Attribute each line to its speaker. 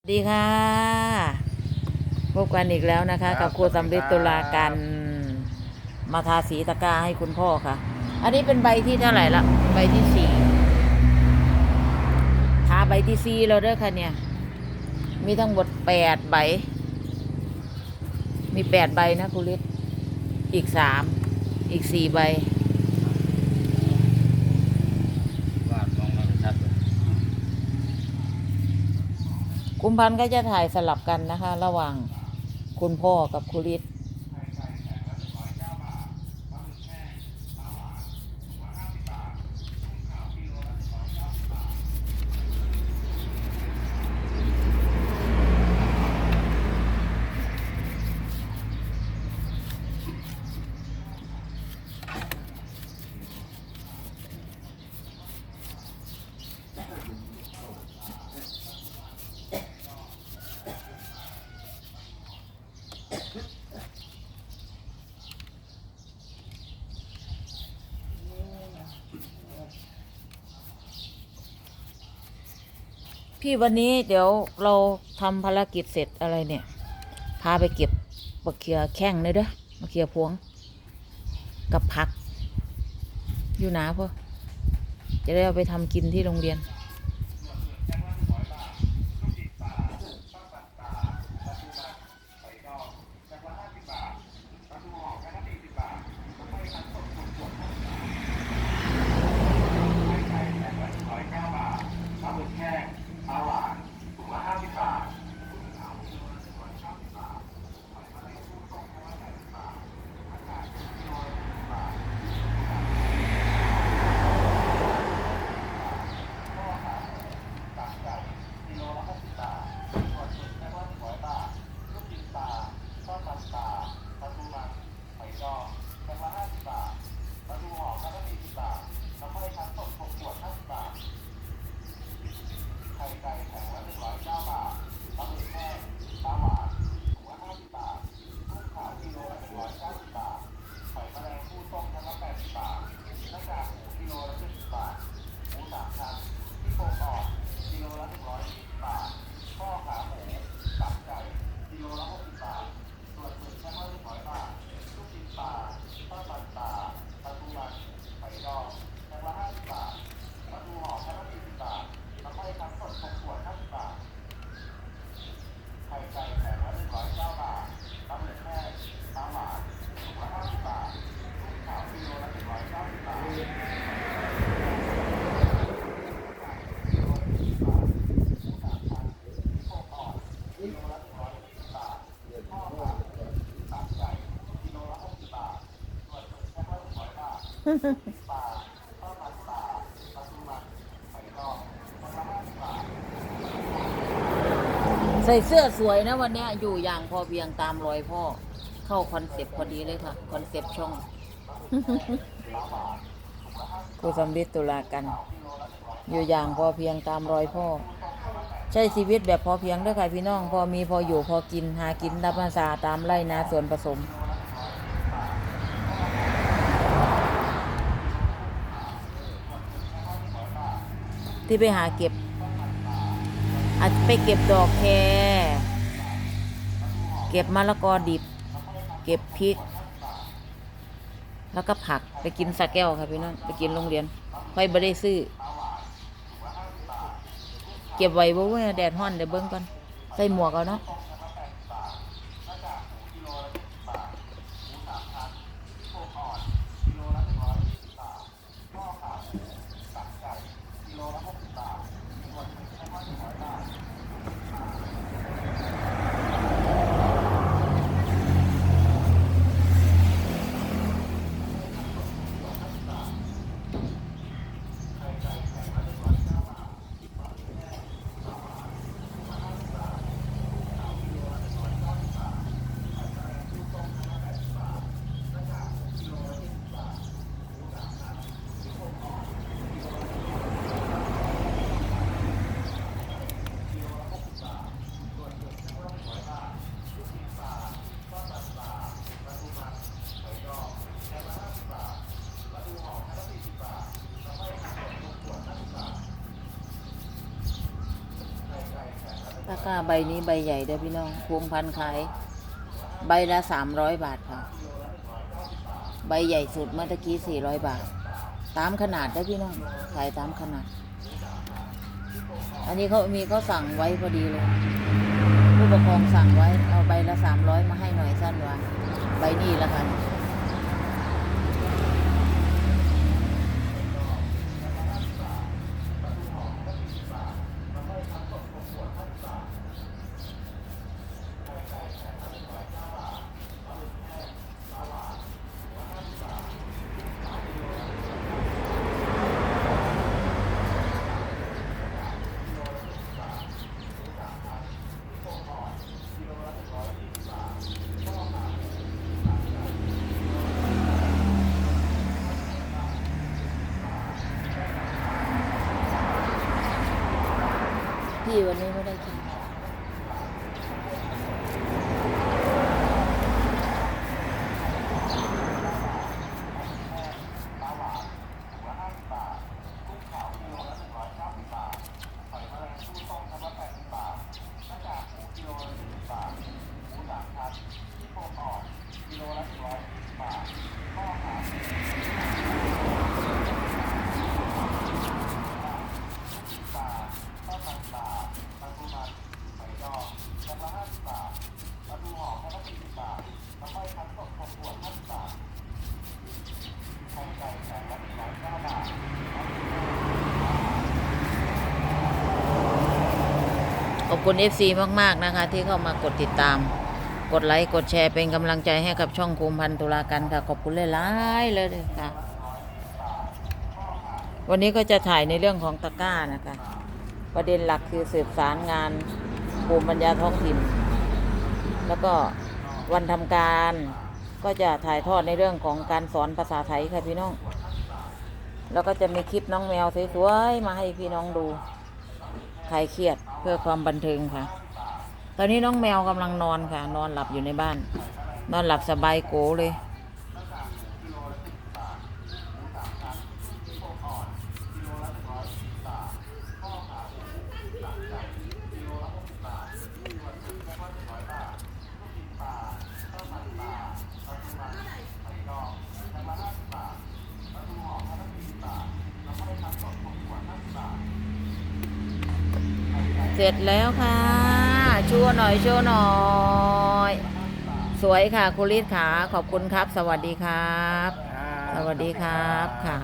Speaker 1: สวัสดีค่ะ พบกันอีกแล้วนะคะ
Speaker 2: ครั
Speaker 1: กับบครูสำริด
Speaker 2: สวัสดีครับ
Speaker 1: ตุลาการมาทาสีตะกร้าให้คุณพ่อค่ะ อันนี้เป็นใบที่เท่าไหร่ละใบที่สี่ทาใบที่สี่แล้วเด้อค่ะเนี่ย มีทั้งหมดแปดใบ มีแปดใบนะครูฤทธิ์อีกสามอีกสี่ใบ
Speaker 2: ว่ามองมาชัดเลย
Speaker 1: กุมพันธ์ก็จะถ่ายสลับกันนะคะ ระหว่างคุณพ่อกับครูฤ พี่วันนี้เดี๋ยวเราทำภารกิจเสร็จอะไรเนี่ย พาไปเก็บมะเขือแข้งเลยเด้อมะเขือพวง กับผัก อยู่หนาพ่อจะได้เอาไปทำกินที่โรงเรียน Thank you. ใส่เสื้อสวยนะวันเนี้ยอยู่อย่างพอเพียงตามรอยพ่อ เข้าคอนเซปต์พอดีเลยค่ะ คอนเซปต์ช่องครูสำริดตุลากัน อยู่อย่างพอเพียงตามรอยพ่อ ใช้ชีวิตแบบพอเพียงเด้วยค่ะพี่น้อง พอมีพออยู่พอกินหากินรับภาษาตามไร่นาส่วนผสม ที่ไปหาเก็บ อาจไปเก็บดอกแคเก็บมะละกอดิบ เก็บพริก แล้วก็ผักไปกินสะแก้วค่ะพี่น้องไปกินโรงเรียนค่อยบ่ได้ซื้อ เก็บไว้บ่เว้ยแดดฮ้อนเดี๋ยวเบิ้งก่อนใส่หมวกเอาเนาะ 啊，如果从天猫去。 กร้าใบนี้ใบใหญ่เด้อพี่น้องภูมิพันขาย ใบละสามร้อยบาทค่ะ ใบใหญ่สุดเมื่อตะกี้สี่ร้อยบาท ตามขนาดได้พี่น้อง ขายตามขนาด อันนี้เขามีเขาสั่งไว้พอดีเลย ผู้ปกครองสั่งไว้ เอาใบละสามร้อยมาให้หน่อยสั้นว่าใบนี้ละกัน พี่วันนี้ไม่ได้กิน คุณ FC มาก ๆ นะคะ ที่เข้ามากดติดตาม กดไลค์ กดแชร์เป็นกำลังใจให้กับช่องคุมพันตุลากันค่ะ ขอบคุณหลายๆเลยค่ะ วันนี้ก็จะถ่ายในเรื่องของตะกร้านะคะ ประเด็นหลักคือสืบสารงานภูมิปัญญาท้องถิ่น แล้วก็วันทำการก็จะถ่ายทอดในเรื่องของการสอนภาษาไทยค่ะพี่น้อง แล้วก็จะมีคลิปน้องแมวสวยๆมาให้พี่น้องดู คลายเครียดเพื่อความบันเทิงค่ะ ตอนนี้น้องแมวกำลังนอนค่ะ นอนหลับอยู่ในบ้าน นอนหลับสบายโกเลย เสร็จแล้วค่ะชั่วหน่อยชั่วหน่อย สวยค่ะคุณลิศขาขอบคุณครับ สวัสดีครับ สวัสดีครับค่ะ